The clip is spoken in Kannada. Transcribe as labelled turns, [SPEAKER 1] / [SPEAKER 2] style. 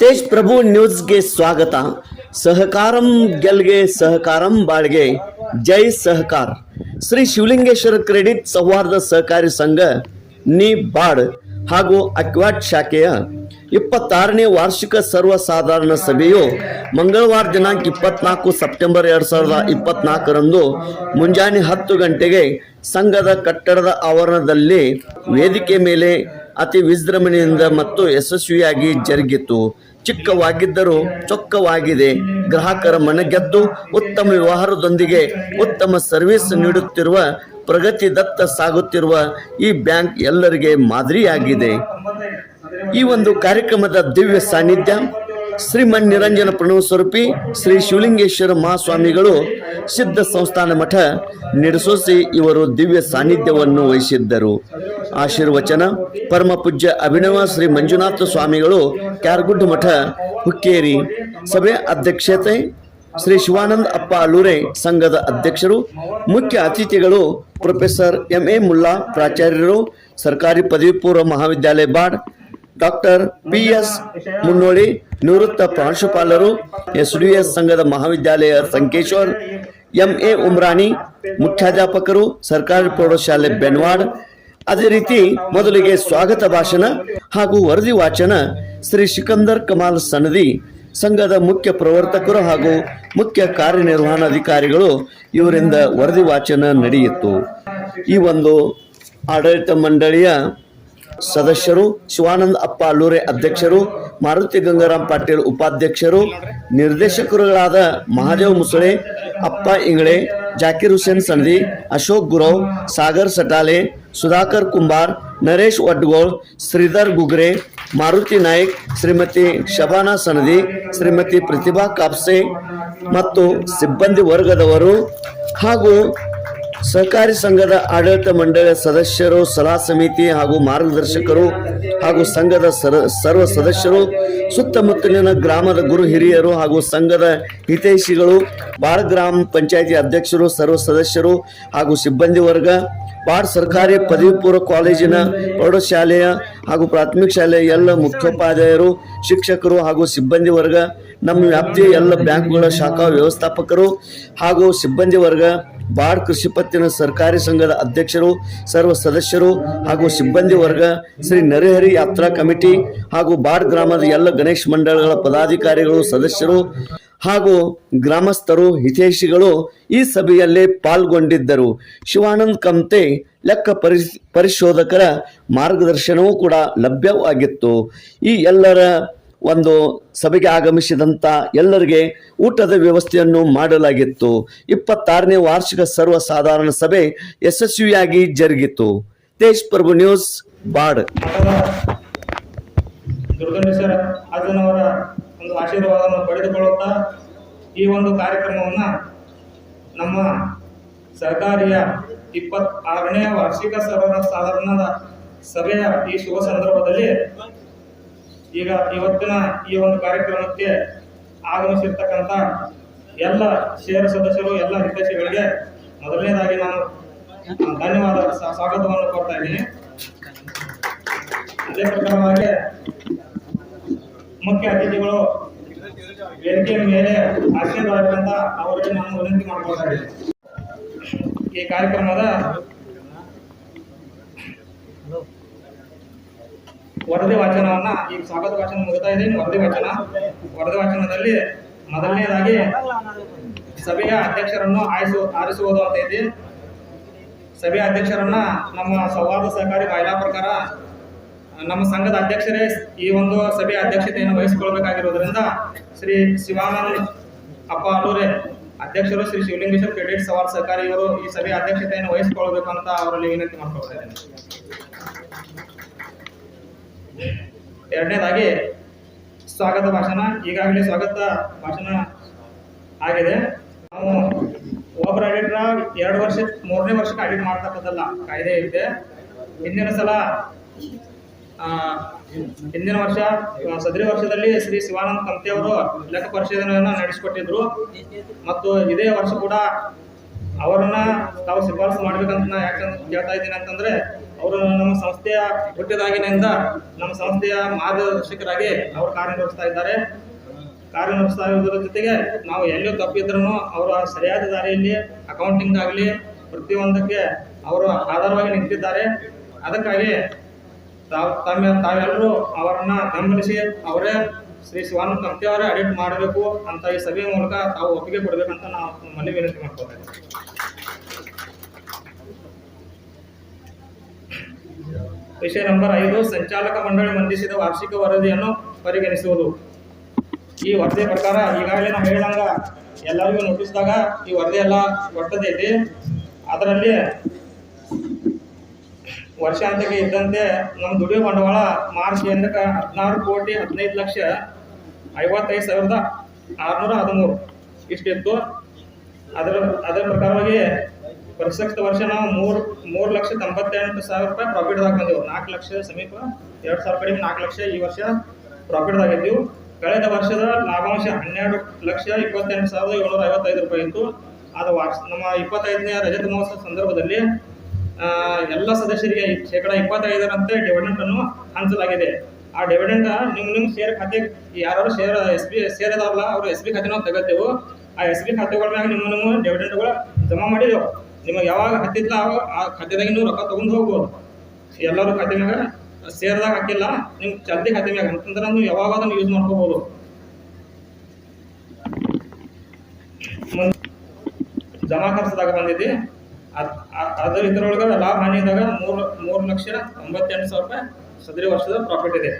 [SPEAKER 1] ತೇಜ್ ಪ್ರಭು ನ್ಯೂಸ್ಗೆ ಸ್ವಾಗತ. ಸಹಕಾರಂ ಗೆಲ್ಗೆ ಸಹಕಾರಂ ಬಾಳ್ಗೆ. ಜೈ ಸಹಕಾರ. ಶ್ರೀ ಶಿವಲಿಂಗೇಶ್ವರ ಕ್ರೆಡಿಟ್ ಸೌಹಾರ್ದ ಸಹಕಾರಿ ಸಂಘ, ನಿ ಬಾಡ್ ಹಾಗೂ ಅಕ್ವಾಟ್ ಶಾಖೆಯ ಇಪ್ಪತ್ತಾರನೇ ವಾರ್ಷಿಕ ಸರ್ವಸಾಧಾರಣ ಸಭೆಯು ಮಂಗಳವಾರ ದಿನಾಂಕ ಇಪ್ಪತ್ನಾಲ್ಕು ಸೆಪ್ಟೆಂಬರ್ ಎರಡು ಸಾವಿರದ ಇಪ್ಪತ್ನಾಲ್ಕರಂದು ಮುಂಜಾನೆ ಹತ್ತು ಗಂಟೆಗೆ ಸಂಘದ ಕಟ್ಟಡದ ಆವರಣದಲ್ಲಿ ವೇದಿಕೆ ಮೇಲೆ ಅತಿ ವಿಜೃಂಭಣೆಯಿಂದ ಮತ್ತು ಯಶಸ್ವಿಯಾಗಿ ಜರುಗಿತು. ಚಿಕ್ಕವಾಗಿದ್ದರೂ ಚೊಕ್ಕವಾಗಿದೆ. ಗ್ರಾಹಕರ ಮನಗೆದ್ದು ಉತ್ತಮ ವ್ಯವಹಾರದೊಂದಿಗೆ ಉತ್ತಮ ಸರ್ವಿಸ್ ನೀಡುತ್ತಿರುವ ಪ್ರಗತಿದತ್ತ ಸಾಗುತ್ತಿರುವ ಈ ಬ್ಯಾಂಕ್ ಎಲ್ಲರಿಗೆ ಮಾದರಿಯಾಗಿದೆ. ಈ ಒಂದು ಕಾರ್ಯಕ್ರಮದ ದಿವ್ಯ ಸಾನ್ನಿಧ್ಯ ಶ್ರೀಮನ್ ನಿರಂಜನ ಪ್ರಣವ ಸ್ವರೂಪಿ ಶ್ರೀ ಶಿವಲಿಂಗೇಶ್ವರ ಮಹಾಸ್ವಾಮಿಗಳು ಸಿದ್ಧ ಸಂಸ್ಥಾನ ಮಠ ನಡೆಸೋಸಿ ಇವರು ದಿವ್ಯ ಸಾನ್ನಿಧ್ಯವನ್ನು ವಹಿಸಿದ್ದರು. ಆಶೀರ್ವಚನ, ಪರಮ ಪೂಜ್ಯ ಅಭಿನವ ಶ್ರೀ ಮಂಜುನಾಥ ಸ್ವಾಮಿಗಳು ಕ್ಯಾರ್ಗುಡ್ಡ ಮಠ ಹುಕ್ಕೇರಿ. ಸಭೆ ಅಧ್ಯಕ್ಷತೆ ಶ್ರೀ ಶಿವಾನಂದ ಅಪ್ಪ ಅಲೂರೆ ಸಂಘದ ಅಧ್ಯಕ್ಷರು, ಮುಖ್ಯ ಅತಿಥಿಗಳು ಪ್ರೊಫೆಸರ್ ಎಂ ಎ ಮುಲ್ಲಾ ಪ್ರಾಚಾರ್ಯರು, ಸರ್ಕಾರಿ ಪದವಿ ಪೂರ್ವ ಮಹಾವಿದ್ಯಾಲಯ ಬಾಡ್ ಡಾಕ್ಟರ್ ಪಿ ಎಸ್ ಮುನ್ನೋಳಿ ನಿವೃತ್ತ ಪ್ರಾಂಶುಪಾಲರು ಎಸ್ ಡಿ ಎಸ್ ಸಂಘದ ಮಹಾವಿದ್ಯಾಲಯ ಸಂಕೇಶ್ವರ್ ಎಂ ಎ ಉಮ್ರಾಣಿ ಮುಖ್ಯಾಧ್ಯಾಪಕರು, ಸರ್ಕಾರಿ ಪ್ರೌಢಶಾಲೆ ಬೆನ್ವಾಡ್. ಅದೇ ರೀತಿ ಮೊದಲಿಗೆ ಸ್ವಾಗತ ಭಾಷಣ ಹಾಗೂ ವರದಿ ವಾಚನ ಶ್ರೀ ಶಿಕಂದರ್ ಕಮಾಲ್ ಸನದಿ, ಸಂಘದ ಮುಖ್ಯ ಪ್ರವರ್ತಕರು ಹಾಗೂ ಮುಖ್ಯ ಕಾರ್ಯನಿರ್ವಹಣಾಧಿಕಾರಿಗಳು ಇವರಿಂದ ವರದಿ ವಾಚನ ನಡೆಯಿತು. ಈ ಒಂದು ಆಡಳಿತ ಮಂಡಳಿಯ ಸದಸ್ಯರು, ಶಿವಾನಂದ ಅಪ್ಪ ಅಲ್ಲೂರೆ ಅಧ್ಯಕ್ಷರು, ಮಾರುತಿ ಗಂಗಾರಾಮ್ ಪಾಟೀಲ್ ಉಪಾಧ್ಯಕ್ಷರು, ನಿರ್ದೇಶಕರುಗಳಾದ ಮಹಾದೇವ್ ಮುಸಳೆ, ಅಪ್ಪ ಇಂಗಳೆ, ಜಾಕಿರ್ ಹುಸೇನ್ ಸಂಧಿ, ಅಶೋಕ್ ಗುರವ್, ಸಾಗರ್ ಸಟಾಲೆ, ಸುಧಾಕರ್ ಕುಂಬಾರ್, ನರೇಶ್ ವಡ್ಗೋಳ್, ಶ್ರೀಧರ್ ಗುಗ್ರೆ, ಮಾರುತಿ ನಾಯ್ಕ್, ಶ್ರೀಮತಿ ಶಬಾನಾ ಸನದಿ ಶ್ರೀಮತಿ ಪ್ರತಿಭಾ ಕಾಪ್ಸೆ ಮತ್ತು ಸಿಬ್ಬಂದಿ ವರ್ಗದವರು ಹಾಗೂ ಸಹಕಾರಿ ಸಂಘದ ಆಡಳಿತ ಮಂಡಳಿಯ ಸದಸ್ಯರು, ಸಲಹಾ ಸಮಿತಿ ಹಾಗೂ ಮಾರ್ಗದರ್ಶಕರು ಹಾಗೂ ಸಂಘದ ಸರ, ಸರ್ವ ಸದಸ್ಯರು, ಸುತ್ತಮುತ್ತಲಿನ ಗ್ರಾಮದ ಗುರು ಹಿರಿಯರು ಹಾಗೂ ಸಂಘದ ಹಿತೈಷಿಗಳು, ಬಾರ್ ಗ್ರಾಮ ಪಂಚಾಯಿತಿ ಅಧ್ಯಕ್ಷರು, ಸರ್ವ ಸದಸ್ಯರು ಹಾಗೂ ಸಿಬ್ಬಂದಿ ವರ್ಗ, ಬಾರ್ ಸರ್ಕಾರಿ ಪದವಿ ಪೂರ್ವ ಕಾಲೇಜಿನ ಪ್ರೌಢಶಾಲೆಯ ಹಾಗೂ ಪ್ರಾಥಮಿಕ ಶಾಲೆಯ ಎಲ್ಲ ಮುಖ್ಯೋಪಾಧ್ಯಾಯರು, ಶಿಕ್ಷಕರು ಹಾಗೂ ಸಿಬ್ಬಂದಿ ವರ್ಗ, ನಮ್ಮ ವ್ಯಾಪ್ತಿಯ ಎಲ್ಲ ಬ್ಯಾಂಕ್ಗಳ ಶಾಖಾ ವ್ಯವಸ್ಥಾಪಕರು ಹಾಗೂ ಸಿಬ್ಬಂದಿ ವರ್ಗ ಬಾಡ್ ಕೃಷಿ ಪತ್ತಿನ ಸರ್ಕಾರಿ ಸಂಘದ ಅಧ್ಯಕ್ಷರು, ಸರ್ವ ಸದಸ್ಯರು ಹಾಗೂ ಸಿಬ್ಬಂದಿ ವರ್ಗ, ಶ್ರೀ ನರಹರಿ ಯಾತ್ರಾ ಕಮಿಟಿ ಹಾಗೂ ಬಾಡ್ ಗ್ರಾಮದ ಎಲ್ಲ ಗಣೇಶ್ ಮಂಡಳಗಳ ಪದಾಧಿಕಾರಿಗಳು, ಸದಸ್ಯರು ಹಾಗೂ ಗ್ರಾಮಸ್ಥರು, ಹಿತೈಷಿಗಳು ಈ ಸಭೆಯಲ್ಲಿ ಪಾಲ್ಗೊಂಡಿದ್ದರು. ಶಿವಾನಂದ್ ಕಮ್ತೆ ಲೆಕ್ಕ ಪರಿಶ್, ಪರಿಶೋಧಕರ ಮಾರ್ಗದರ್ಶನವೂ ಕೂಡ ಲಭ್ಯವಾಗಿತ್ತು ಈ ಎಲ್ಲರ ಒಂದು ಸಭೆಗೆ ಆಗಮಿಸಿದಂಥ ಎಲ್ಲರಿಗೆ ಊಟದ ವ್ಯವಸ್ಥೆಯನ್ನು ಮಾಡಲಾಗಿತ್ತು. ಇಪ್ಪತ್ತಾರನೇ ವಾರ್ಷಿಕ ಸರ್ವಸಾಧಾರಣ ಸಭೆ ಯಶಸ್ವಿಯಾಗಿ ಜರುಗಿತು. ತೇಜ್ ಪ್ರಭು ನ್ಯೂಸ್, ಬಾಡ್.
[SPEAKER 2] ಅಜ್ಜನವರ ಒಂದು ಆಶೀರ್ವಾದವನ್ನು ಪಡೆದುಕೊಳ್ಳುತ್ತಾ ಈ ಒಂದು ಕಾರ್ಯಕ್ರಮವನ್ನು ನಮ್ಮ ಸರ್ಕಾರಿಯ ಇಪ್ಪತ್ತಾರನೇ ವಾರ್ಷಿಕ ಸರ್ವ ಸಾಧಾರಣದ ಸಭೆಯ ಈ ಶುಭ ಸಂದರ್ಭದಲ್ಲಿ ಈಗ ಇವತ್ತಿನ ಈ ಒಂದು ಕಾರ್ಯಕ್ರಮಕ್ಕೆ ಆಗಮಿಸಿರ್ತಕ್ಕಂಥ ಎಲ್ಲ ಷೇರು ಸದಸ್ಯರು, ಎಲ್ಲ ಹಿತೈಷಿಗಳಿಗೆ ಮೊದಲನೇದಾಗಿ ನಾನು ಧನ್ಯವಾದ ಸ್ವಾಗತವನ್ನು ಕೊಡ್ತಾ ಇದ್ದೀನಿ. ಅದೇ ಪ್ರಕಾರವಾಗಿ ಮುಖ್ಯ ಅತಿಥಿಗಳು ವೇದಿಕೆಯ ಮೇಲೆ ಆಶೀರ್ವಾದಕ್ಕಂತ ಅವರಿಗೆ ನಾನು ವಿನಂತಿ ಮಾಡ್ಕೊಳ್ತಾ ಈ ಕಾರ್ಯಕ್ರಮದ ವರದಿ ವಾಚನವನ್ನ ಈ ಸ್ವಾಗತ ವಾಚನ ಮುಗಿತಾ ಇದ್ದೀನಿ ವರದಿ ವಾಚನ. ವರದಿ ವಾಚನದಲ್ಲಿ ಮೊದಲನೇದಾಗಿ ಸಭೆಯ ಅಧ್ಯಕ್ಷರನ್ನು ಆರಿಸು, ಆರಿಸುವುದು ಅಂತ ಇದೆ. ಸಭೆಯ ಅಧ್ಯಕ್ಷರನ್ನ ನಮ್ಮ ಸೌಹಾರ್ದ ಸಹಕಾರಿ ಕಾಯ್ದಾ ಪ್ರಕಾರ ನಮ್ಮ ಸಂಘದ ಅಧ್ಯಕ್ಷರೇ ಈ ಒಂದು ಸಭೆಯ ಅಧ್ಯಕ್ಷತೆಯನ್ನು ವಹಿಸಿಕೊಳ್ಬೇಕಾಗಿರುವುದರಿಂದ ಶ್ರೀ ಶಿವಾನಂದ್ ಅಪ್ಪ ಅಲ್ಲೂರೆ ಅಧ್ಯಕ್ಷರು ಶ್ರೀ ಶಿವಲಿಂಗೇಶ್ವರ ಕ್ರೆಡಿಟ್ ಸವಾರ್ ಸರ್ಕಾರಿ ಇವರು ಈ ಸಭೆ ಅಧ್ಯಕ್ಷತೆಯನ್ನು ವಹಿಸಿಕೊಳ್ಬೇಕು ಅಂತ ಅವರಲ್ಲಿ ವಿನಂತಿ ಮಾಡ್ಕೊಳ್ತಾ ಇದ್ದೇನೆ. ಎರಡನೇದಾಗಿ ಸ್ವಾಗತ ಭಾಷಣ. ಈಗಾಗಲೇ ಸ್ವಾಗತ ಭಾಷಣ ಆಗಿದೆ. ನಾವು ಒಬ್ಬರ ಆಡಿಟ್ರ ಎರಡು ವರ್ಷ, ಮೂರನೇ ವರ್ಷಕ್ಕೆ ಆಡಿಟ್ ಮಾಡ್ತಕ್ಕಂಥದ್ದಲ್ಲ. ಕಾಯ್ದೆ ಇದೆ. ಹಿಂದಿನ ಸಲ ಹಿಂದಿನ ವರ್ಷ ಸದರಿ ವರ್ಷದಲ್ಲಿ ಶ್ರೀ ಶಿವಾನಂದ ಕಂತೆಯವರು ಲೆಕ್ಕ ಪರಿಶೋಧನೆಯನ್ನು ನಡೆಸಿಕೊಟ್ಟಿದ್ರು. ಮತ್ತು ಇದೇ ವರ್ಷ ಕೂಡ ಅವರನ್ನ ತಾವು ಶಿಫಾರಸು ಮಾಡ್ಬೇಕಂತ ನಾ ಯಾಕಂತ ಹೇಳ್ತಾ ಇದ್ದೀನಿ ಅಂತಂದ್ರೆ, ಅವರು ನಮ್ಮ ಸಂಸ್ಥೆಯ ಹುಟ್ಟಿದಾಗಿನಿಂದ ನಮ್ಮ ಸಂಸ್ಥೆಯ ಮಾರ್ಗದರ್ಶಕರಾಗಿ ಅವರು ಕಾರ್ಯನಿರ್ವಹಿಸ್ತಾ ಇದ್ದಾರೆ. ಕಾರ್ಯನಿರ್ವಹಿಸ್ತಾ ಇರೋದ್ರ ಜೊತೆಗೆ ನಾವು ಎಲ್ಲೂ ತಪ್ಪಿದ್ರೂ ಅವರು ಸರಿಯಾದ ದಾರಿಯಲ್ಲಿ ಅಕೌಂಟಿಂಗ್ ಆಗಲಿ, ಪ್ರತಿಯೊಂದಕ್ಕೆ ಅವರು ಆಧಾರವಾಗಿ ನಿಂತಿದ್ದಾರೆ. ಅದಕ್ಕಾಗಿ ತಾವು ತಮ್ಮ ತಾವೆಲ್ಲರೂ ಅವರನ್ನ ಬೆಂಬಲಿಸಿ ಅವರೇ ಶ್ರೀ ಶಿವಾನಂದ ಕಂಪ್ತಿ ಅವರೇ ಅಡಿಟ್ ಮಾಡಬೇಕು ಅಂತ ಈ ಸಭೆಯ ಮೂಲಕ ತಾವು ಒಪ್ಪಿಗೆ ಕೊಡಬೇಕಂತ ನಾವು ಮನವಿ ವಿನಂತಿ ಮಾಡ್ಕೊತಾ ವಿಷಯ ನಂಬರ್ ಐದು, ಸಂಚಾಲಕ ಮಂಡಳಿ ಮಂಡಿಸಿದ ವಾರ್ಷಿಕ ವರದಿಯನ್ನು ಪರಿಗಣಿಸುವುದು. ಈ ವರದಿ ಪ್ರಕಾರ ಈಗಾಗಲೇ ನಾವು ಹೇಳಿದಂಗ ಎಲ್ಲರಿಗೂ ನೋಟಿಸಿದಾಗ ಈ ವರದಿ ಎಲ್ಲ ಕೊಟ್ಟದೈತಿ ಅದರಲ್ಲಿ ವರ್ಷಾಂತ್ಯಕ್ಕೆ ಇದ್ದಂತೆ ನಮ್ಮ ದುಡಿಯೋ ಬಂಡವಾಳ ಮಾರ್ಚ್ ಎಂಟಕ್ಕೆ ಹದಿನಾರು ಕೋಟಿ ಹದಿನೈದು ಲಕ್ಷ ಐವತ್ತೈದು ಸಾವಿರದ ಆರುನೂರ ಹದಿಮೂರು. ಇಷ್ಟಿತ್ತು. ಅದರ ಅದರ ಪ್ರಕಾರವಾಗಿ ಪ್ರಸಕ್ತ ವರ್ಷ ನಾವು ಮೂರು ಮೂರು ಲಕ್ಷ ತೊಂಬತ್ತೆಂಟು ಸಾವಿರ ರೂಪಾಯಿ ಪ್ರಾಫಿಟ್ದಾಗ ಬಂದೆವು. ನಾಲ್ಕು ಲಕ್ಷ ಸಮೀಪ ಎರಡು ಸಾವಿರ ಕಡಿಮೆ ನಾಲ್ಕು ಲಕ್ಷ ಈ ವರ್ಷ ಪ್ರಾಫಿಟ್ದಾಗ ಇದ್ದೀವಿ. ಕಳೆದ ವರ್ಷದ ಲಾಭಾಂಶ ಹನ್ನೆರಡು ಲಕ್ಷ ಇಪ್ಪತ್ತೆಂಟು ಸಾವಿರದ ಏಳ್ನೂರ ಐವತ್ತೈದು ರೂಪಾಯಿ ಇತ್ತು. ಅದು ವಾರ್ಷ ನಮ್ಮ ಇಪ್ಪತ್ತೈದನೇ ರಜತ ಮಹೋತ್ಸವ ಸಂದರ್ಭದಲ್ಲಿ ಎಲ್ಲ ಸದಸ್ಯರಿಗೆ ಶೇಕಡ ಇಪ್ಪತ್ತೈದರಂತೆ ಡಿವಿಡೆಂಟ್ ಅನ್ನು ಹಂಚಲಾಗಿದೆ. ಆ ಡಿವಿಡೆಂಟ್ ನಿಮ್ಮ ನಿಮ್ಮ ಶೇರ್ ಖಾತೆ ಯಾರು ಶೇರ್ ಎಸ್ ಬಿ ಶೇರ್ ಅದಾವಲ್ಲ ಅವರು ಎಸ್ ಬಿ ಖಾತೆ ನಾವು ತಗೋತೇವೆ ಆ ಎಸ್ ಬಿ ಖಾತೆಗಳ ಮ್ಯಾಗ ನಿಮ್ಮ ನಿಮ್ಮ ಡಿವಿಡೆಂಟ್ಗಳು ಜಮಾ ಮಾಡಿದೆವು. ನಿಮಗೆ ಯಾವಾಗ ಹತ್ತಿಲ್ಲ ಆ ಖಾತೆದಾಗ ನೀವು ರೊಕ್ಕ ತಗೊಂಡು ಹೋಗ್ಬೋದು. ಎಲ್ಲರೂ ಖಾತೆ ಮ್ಯಾಗ ಸೇರ್ದಾಗ ಹಾಕಿಲ್ಲ ನಿಮ್ಮ ಚಾಲ್ತಿ ಖಾತೆ ಮ್ಯಾಗ ಅಂತಂದ್ರೆ ನೀವು ಯಾವಾಗ ಅದನ್ನು ಯೂಸ್ ಮಾಡ್ಕೋಬೋದು ಜಮಾ ಖರ್ಚದಾಗ ಬಂದಿದೆ ಅದ್- ಅದ್ರ ಲಾಭ ಲಾಭ ಇದ್ದಾಗ ಮೂರು ಮೂರು ಲಕ್ಷ ತೊಂಬತ್ತೆಂಟು ಸಾವಿರ ರೂಪಾಯಿ ಸದರಿ ವರ್ಷದ ಪ್ರಾಫಿಟ್ ಇದೆ.